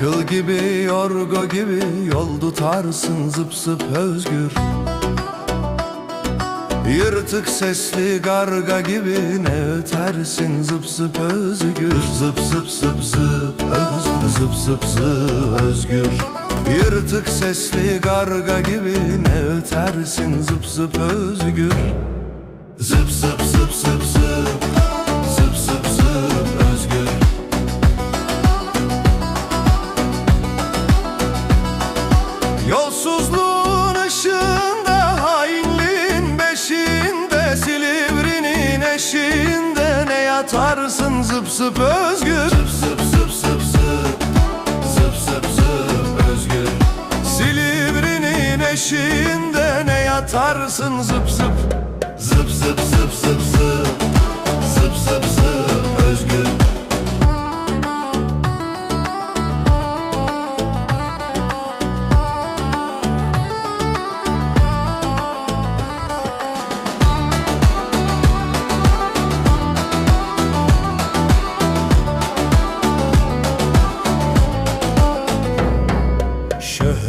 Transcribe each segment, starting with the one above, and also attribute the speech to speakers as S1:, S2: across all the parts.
S1: Kıl gibi yorgo gibi yol tutarsın zıp zıp özgür. Yırtık sesli garga gibi ne ötersin zıp zıp özgür. Zıp zıp zıp zıp özgür. Zıp zıp zıp özgür. Yırtık sesli garga gibi ne ötersin zıp zıp özgür zıp özgür. Zıp zıp zıp zıp zıp. Zıp zıp zıp özgür. Silivri'nin eşiğinde ne yatarsın? Zıp Zıp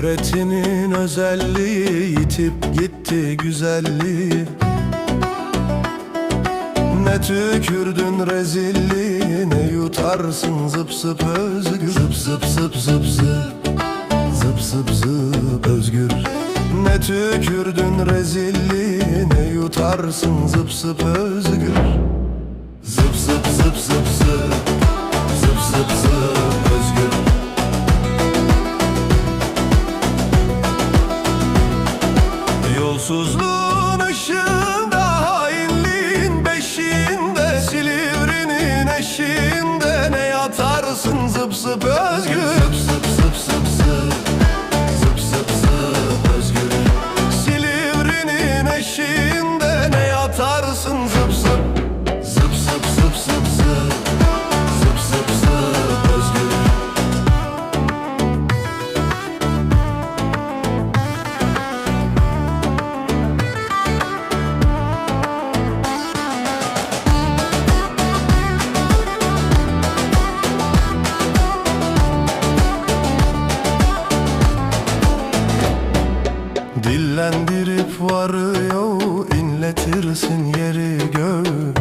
S1: Şöhretinin özelliği yitip gitti güzelliği. Ne tükürdün rezilliğine yutarsın zıp zıp özgür. Zıp zıp zıp zıp zıp. Zıp zıp zıp özgür. Ne tükürdün rezilliğine yutarsın zıp zıp özgür. Zıp zıp zıp zıp zıp Zıp Dillendirip varıyor inletirsin yeri gök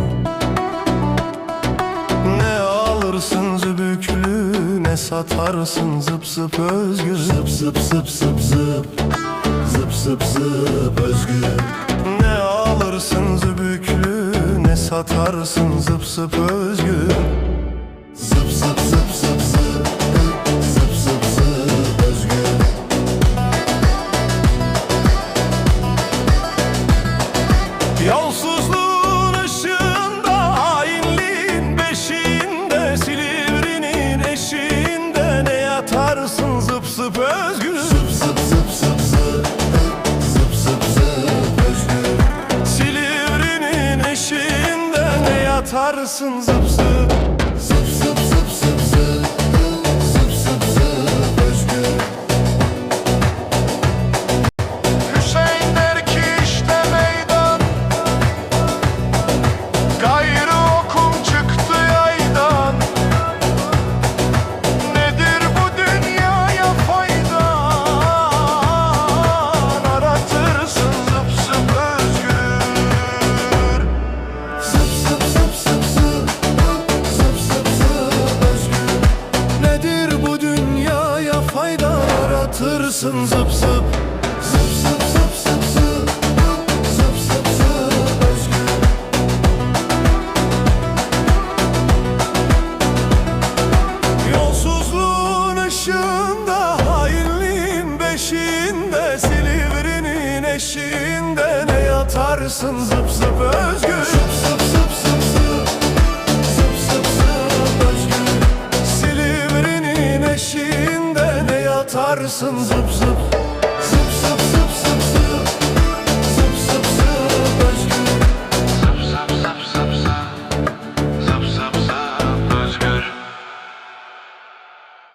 S1: Ne alırsın zübüklü ne satarsın zıp zıp özgür Zıp zıp zıp zıp zıp. Zıp zıp zıp özgür Ne alırsın zübüklü ne satarsın zıp zıp özgür eşiğinde ne yatarsın Zıp zıp Eşiğinde ne yatarsın? Zıp zıp özgür. Zıp zıp zıp zıp zıp. Zıp zıp zıp özgür. Silivri'nin eşiğinde ne yatarsın? Zıp zıp